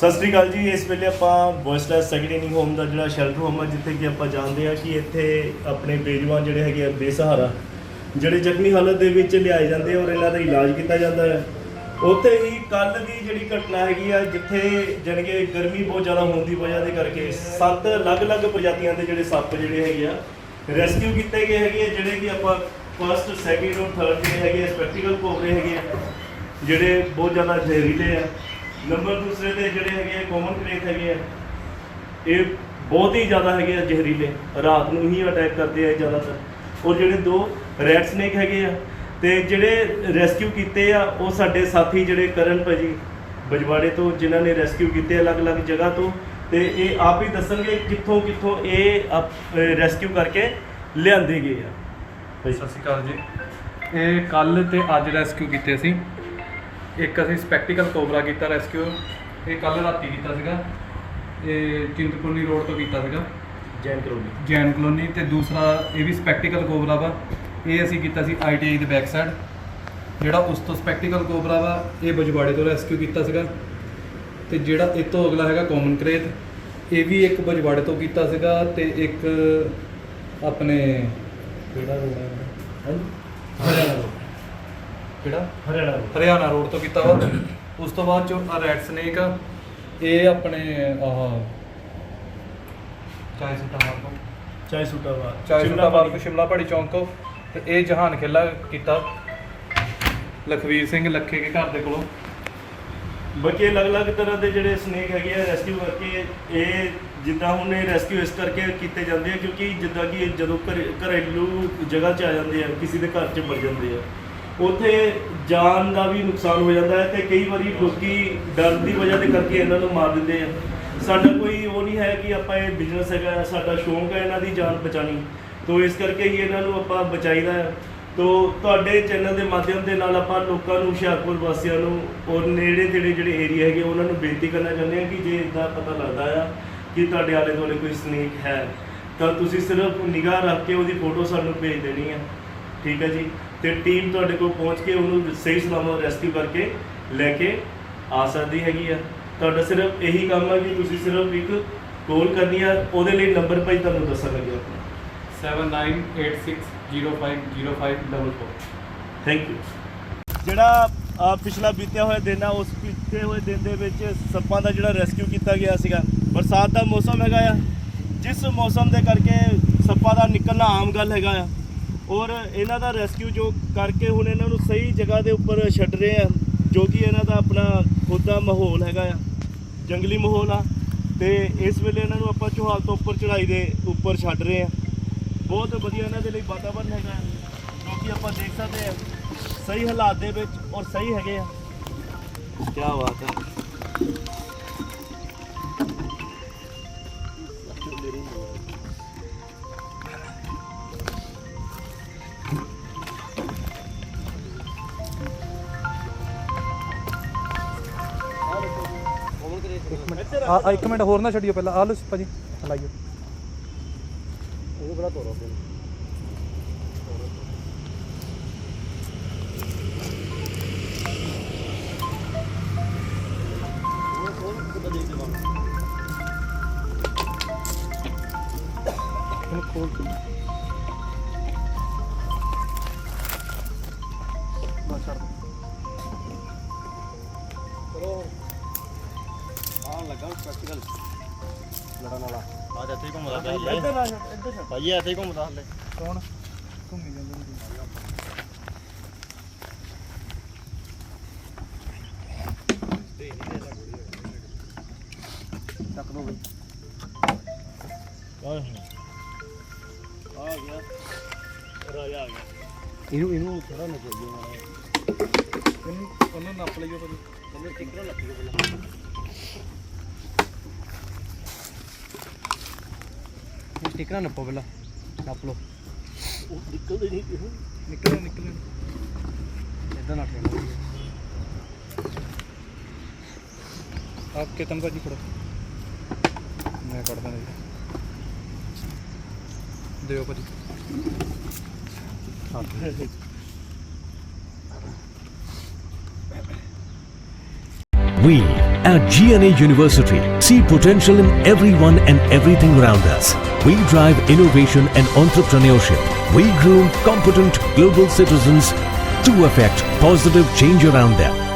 ਸਤਿ ਸ੍ਰੀ ਅਕਾਲ ਜੀ ਇਸ ਵੇਲੇ ਆਪਾਂ ਵੌਇਸਲੈਸ ਸੈਕੰਡਰੀ ਹੋਮ ਦਾ ਜਿਹੜਾ ਸ਼ੈਲਟਰ ਹੋਮ ਹੈ ਜਿੱਥੇ ਕਿ ਆਪਾਂ ਜਾਣਦੇ ਆ ਕਿ ਇੱਥੇ ਆਪਣੇ ਬੇਜਵਾਨ ਜਿਹੜੇ ਹੈਗੇ ਆ ਬੇਸਹਾਰਾ ਜਿਹੜੇ ਜ਼ਖਮੀ ਹਾਲਤ ਦੇ ਵਿੱਚ ਲਿਆਏ ਜਾਂਦੇ ਆ ਔਰ ਇਹਨਾਂ ਦਾ ਇਲਾਜ ਕੀਤਾ ਜਾਂਦਾ ਹੈ। ਉੱਥੇ ਹੀ ਕੱਲ ਦੀ ਜਿਹੜੀ ਘਟਨਾ ਹੈਗੀ ਆ ਜਿੱਥੇ ਜਾਣੀ ਕਿ ਗਰਮੀ ਬਹੁਤ ਜ਼ਿਆਦਾ ਹੋਣ ਦੀ ਵਜ੍ਹਾ ਦੇ ਕਰਕੇ ਸੱਤ ਅਲੱਗ-ਅਲੱਗ ਪ੍ਰਜਾਤੀਆਂ ਦੇ ਜਿਹੜੇ ਸੱਪ ਜਿਹੜੇ ਹੈਗੇ ਆ ਰੈਸਕਿਊ ਕੀਤੇ ਗਏ ਹੈਗੇ ਆ, ਜਿਹੜੇ ਕਿ ਆਪਾਂ ਫਸਟ ਸੈਕਿੰਡ ਔਰ ਥਰਡ ਜਿਹੜੇ ਹੈਗੇ ਸਪੈਕਟੀਕਲ ਕੋਬਰੇ ਹੈਗੇ ਆ ਜਿਹੜੇ ਬਹੁਤ ਜ਼ਿਆਦਾ ਜ਼ਹਿਰੀਲੇ ਆ। ਨੰਬਰ ਦੂਸਰੇ ਦੇ ਜਿਹੜੇ ਹੈਗੇ ਆ ਕਾਮਨ ਕ੍ਰੇਕ ਹੈਗੇ ਆ, ਇਹ ਬਹੁਤ ਹੀ ਜ਼ਿਆਦਾ ਹੈਗੇ ਆ ਜ਼ਹਿਰੀਲੇ। ਰਾਤ ਨੂੰ ਹੀ ਅਟੈਕ ਕਰਦੇ ਆ ਜ਼ਿਆਦਾਤਰ। ਔਰ ਜਿਹੜੇ ਦੋ ਰੈਡ ਸਨੇਕ ਹੈਗੇ ਆ, ਤੇ ਜਿਹੜੇ ਰੈਸਕਿਊ ਕੀਤੇ ਆ, ਉਹ ਸਾਡੇ ਸਾਥੀ ਜਿਹੜੇ ਕਰਨ ਭਾਜੀ ਬਜਵਾੜੇ ਤੋਂ, ਜਿਨ੍ਹਾਂ ਨੇ ਰੈਸਕਿਊ ਕੀਤੇ ਅਲੱਗ-ਅਲੱਗ ਜਗ੍ਹਾ ਤੋਂ, ਤੇ ਇਹ ਆਪ ਹੀ ਦੱਸਣਗੇ ਕਿੱਥੋਂ ਕਿੱਥੋਂ ਇਹ ਰੈਸਕਿਊ ਕਰਕੇ ਲਿਆਂਦੇ ਗਏ ਆ। ਸਤਿ ਸ਼੍ਰੀ ਅਕਾਲ ਜੀ। ਇਹ ਕੱਲ ਤੇ ਅੱਜ ਰੈਸਕਿਊ ਕੀਤੇ ਸੀ ਇੱਕ ਅਸੀਂ ਸਪੈਕਟੀਕਲ ਕੋਬਰਾ ਕੀਤਾ ਰੈਸਕਿਊ ਇਹ ਕੱਲ ਰਾਤੀ ਕੀਤਾ ਸੀਗਾ। ਇਹ ਚਿੰਤਪੁਰਨੀ ਰੋਡ ਤੋਂ ਕੀਤਾ ਸੀਗਾ। ਜੈਨ ਕਰੋਲੀ ਜੈਨ ਕਲੋਨੀ ਤੇ ਦੂਸਰਾ ਇਹ ਵੀ ਸਪੈਕਟੀਕਲ ਕੋਬਰਾ ਵਾ। ਇਹ ਅਸੀਂ ਕੀਤਾ ਸੀ ਆਈਟੀਆਈ ਦੇ ਬੈਕ ਸਾਈਡ ਜਿਹੜਾ ਉਸ ਤੋਂ ਸਪੈਕਟੀਕਲ ਕੋਬਰਾ ਵਾ ਇਹ ਬਜਵਾੜੇ ਤੋਂ ਰੈਸਕਿਊ ਕੀਤਾ ਸੀਗਾ। ਤੇ ਜਿਹੜਾ ਇਹ ਤੋਂ ਅਗਲਾ ਹੈਗਾ ਕਾਮਨ ਕਰੇਤ ਇਹ ਵੀ ਇੱਕ ਬਜਵਾੜੇ ਤੋਂ ਕੀਤਾ ਸੀਗਾ ਤੇ ਇੱਕ ਆਪਣੇ ਕਿਹੜਾ ਰੋਡ ਹੈ ਹਾਂਜੀ। ਹਰਿਆਣਾ ਕਿਹੜਾ? ਹਰਿਆਣਾ road। ਹਰਿਆਣਾ ਰੋਡ ਤੋਂ ਕੀਤਾ ਵਾ। ਉਸ ਤੋਂ ਬਾਅਦ ਚੋ ਰੈਡ ਸਨੇਕ ਆ। ਇਹ ਆਪਣੇ ਆਹ ਚਾਹੇ ਸੁਟਾ ਮਾਰਕੋ ਚਾਹੇ ਸੂਟਾ ਵਾ ਚਾਹੇ ਸੁਟਾ ਮਾਰਕੋ ਸ਼ਿਮਲਾ ਪਹਾੜੀ ਚੌਂਕ ਤੋਂ ਤੇ ਇਹ ਜਹਾਨ ਖੇਲਾ ਕੀਤਾ। ਲਖਵੀਰ ਸਿੰਘ ਲੱਖੇ ਕੇ ਘਰ ਦੇ ਕੋਲੋਂ। ਬਾਕੀ ਅਲੱਗ-ਅਲੱਗ ਤਰ੍ਹਾਂ ਦੇ ਜਿਹੜੇ ਸਨੇਕ ਹੈਗੇ ਆ ਰੈਸਕਿਊ ਕਰਕੇ ਇਹ ਜਿੱਦਾਂ ਹੁਣ ਇਹ ਰੈਸਕਿਊ ਇਸ ਕਰਕੇ ਕੀਤੇ ਜਾਂਦੇ ਆ ਕਿਉਂਕਿ ਜਿੱਦਾਂ ਕਿ ਇਹ ਜਦੋਂ ਘਰੇ- ਘਰੇਲੂ ਜਗ੍ਹਾ 'ਚ ਆ ਜਾਂਦੇ ਆ ਕਿਸੇ ਦੇ ਘਰ 'ਚ ਵੜ ਜਾਂਦੇ ਆ। ਉੱਥੇ ਜਾਨ ਦਾ ਵੀ ਨੁਕਸਾਨ ਹੋ ਜਾਂਦਾ ਹੈ ਤੇ ਕਈ ਵਾਰੀ ਲੋਕੀ ਡਰ ਦੀ ਵਜ੍ਹਾ ਦੇ ਕਰਕੇ ਇਹਨਾਂ ਨੂੰ ਮਾਰ ਦਿੰਦੇ ਆ। ਸਾਡਾ ਕੋਈ ਉਹ ਨਹੀਂ ਹੈ ਕਿ ਆਪਾਂ ਇਹ ਬਿਜ਼ਨਸ ਹੈਗਾ, ਸਾਡਾ ਸ਼ੌਂਕ ਹੈ ਇਹਨਾਂ ਦੀ ਜਾਨ ਬਚਾਣੀ ਤੋਂ ਇਸ ਕਰਕੇ ਹੀ ਇਹਨਾਂ ਨੂੰ ਆਪਾਂ ਬਚਾਈਦਾ ਹੈ। ਤੋ ਤੁਹਾਡੇ ਚੈਨਲ ਦੇ ਮਾਧਿਅਮ ਦੇ ਨਾਲ ਆਪਾਂ ਲੋਕਾਂ ਨੂੰ, ਹੁਸ਼ਿਆਰਪੁਰ ਵਾਸੀਆਂ ਨੂੰ ਔਰ ਨੇੜੇ ਤੇੜੇ ਜਿਹੜੇ ਏਰੀਆ ਹੈਗੇ ਉਹਨਾਂ ਨੂੰ ਬੇਨਤੀ ਕਰਨਾ ਚਾਹੁੰਦੇ ਹਾਂ ਕਿ ਜੇ ਇਦਾਂ ਪਤਾ ਲੱਗਦਾ ਆ ਕਿ ਤੁਹਾਡੇ ਆਲੇ ਦੁਆਲੇ ਕੋਈ ਸਨੇਕ ਹੈ, ਤਾਂ ਤੁਸੀਂ ਸਿਰਫ ਨਿਗਾਹ ਰੱਖ ਕੇ ਉਹਦੀ ਫੋਟੋ ਸਾਨੂੰ ਭੇਜ ਦੇਣੀ ਹੈ। ਠੀਕ ਹੈ ਜੀ। ਤੇ ਟੀਮ ਤੁਹਾਡੇ ਕੋਲ ਪਹੁੰਚ ਕੇ ਉਹਨੂੰ ਸਹੀ ਸਲਾਮਤ ਰੈਸਕਿਊ ਕਰਕੇ ਲੈ ਕੇ ਆ ਸਕਦੀ ਹੈਗੀ ਆ। ਤੁਹਾਡਾ ਸਿਰਫ ਇਹੀ ਕੰਮ ਹੈ ਕਿ ਤੁਸੀਂ ਸਿਰਫ ਇੱਕ ਕਾਲ ਕਰਨੀ ਆ ਉਹਦੇ ਲਈ ਨੰਬਰ ਭਾਈ ਤੁਹਾਨੂੰ ਦੱਸਣ ਲੱਗਿਆ ਆਪਣਾ 7986050544 ਥੈਂਕ ਯੂ ਜਿਹੜਾ ਪਿਛਲਾ ਬੀਤਿਆ ਹੋਇਆ ਦਿਨ ਆ ਉਸ ਬੀਤੇ ਹੋਏ ਦਿਨ ਦੇ ਵਿੱਚ ਸੱਪਾਂ ਦਾ ਜਿਹੜਾ ਰੈਸਕਿਊ ਕੀਤਾ ਗਿਆ ਸੀਗਾ ਬਰਸਾਤ ਦਾ ਮੌਸਮ ਹੈਗਾ ਆ। ਜਿਸ ਮੌਸਮ ਦੇ ਕਰਕੇ ਸੱਪਾਂ ਦਾ ਨਿਕਲਣਾ ਆਮ ਗੱਲ ਹੈਗਾ ਆ। ਔਰ ਇਹਨਾਂ ਦਾ ਰੈਸਕਿਊ ਜੋ ਕਰਕੇ ਹੁਣ ਇਹਨਾਂ ਨੂੰ ਸਹੀ ਜਗ੍ਹਾ ਦੇ ਉੱਪਰ ਛੱਡ ਰਹੇ ਆ ਜੋ ਕਿ ਇਹਨਾਂ ਦਾ ਆਪਣਾ ਖੁਦ ਦਾ ਮਾਹੌਲ ਹੈਗਾ ਆ ਜੰਗਲੀ ਮਾਹੌਲ ਆ ਤੇ ਇਸ ਵੇਲੇ ਇਹਨਾਂ ਨੂੰ ਆਪਾਂ ਚੋਹਾਲ ਤੋਂ ਉੱਪਰ ਚੜਾਈ ਦੇ ਉੱਪਰ ਛੱਡ ਰਹੇ ਆ। ਬਹੁਤ ਵਧੀਆ ਇਹਨਾਂ ਦੇ ਲਈ ਵਾਤਾਵਰਨ ਹੈਗਾ ਆ, ਜੋ ਕਿ ਆਪਾਂ ਦੇਖ ਸਕਦੇ ਆ ਸਹੀ ਹਾਲਾਤ ਦੇ ਵਿੱਚ ਔਰ ਸਹੀ ਹੈਗੇ ਆ। ਕੀ ਬਾਤ ਹੈ ਆ ਇੱਕ ਮਿੰਟ ਹੋਰ ਨਾ ਛੱਡਿਓ ਪਹਿਲਾਂ। ਆ ਲਓ ਭਾਜੀ ਲਾਈਓ। ਉਹ ਬੜਾ ਤੋਰਾ ਇਹਨੂੰ ਖੋਲ ਬਸ ਛੱਡ। ਲੱਗਾ ਪ੍ਰੈਕਟੀਕਲ ਲੜਨ ਵਾਲਾ ਆ ਜਾ ਇੱਥੇ ਹੀ ਘੁੰਮਦਾ। ਪਿਆ ਹਲੇ ਇੱਧਰ ਆ ਜਾ ਇੱਧਰ ਆ ਭਾਈ ਇੱਥੇ ਹੀ ਘੁੰਮਦਾ ਹਲੇ ਕੌਣ ਘੁੰਮੀ ਜਾਂਦੇ ਨੇ ਚੱਕ ਦੋ ਬਈ ਆ ਗਿਆ ਰਾਜਾ ਆ ਗਿਆ ਇਹਨੂੰ ਇਹਨੂੰ ਥੋੜਾ ਨਾ ਚਾਹੀਏ ਇਹਨੂੰ ਉਹਨੂੰ ਨੱਪ ਲਈਓ ਭਾਜੀ ਕਹਿੰਦੇ ਟਿਕਰਾ ਲੱਗੀ ਪਹਿਲਾਂ ਇਹ ਟਿਕਰਾ ਨੱਪੋ ਪਹਿਲਾਂ ਨੱਪ ਲਓ ਉਹ ਨਿਕਲਦੇ ਨਹੀਂ ਕਿਹੋ ਨਿਕਲ ਨਿਕਲ ਇਦਾਂ ਨੱਪ ਲੈਣਾ ਆਪ ਕੇਤਨ ਭਾਜੀ ਫੜੋ ਮੈਂ ਕੱਢਦਾ ਜੀ ਦਿਓ ਭਾਜੀ ਹਾਂ We at GNA University see potential in everyone and everything around us. We drive innovation and entrepreneurship. We groom competent global citizens to affect positive change around them.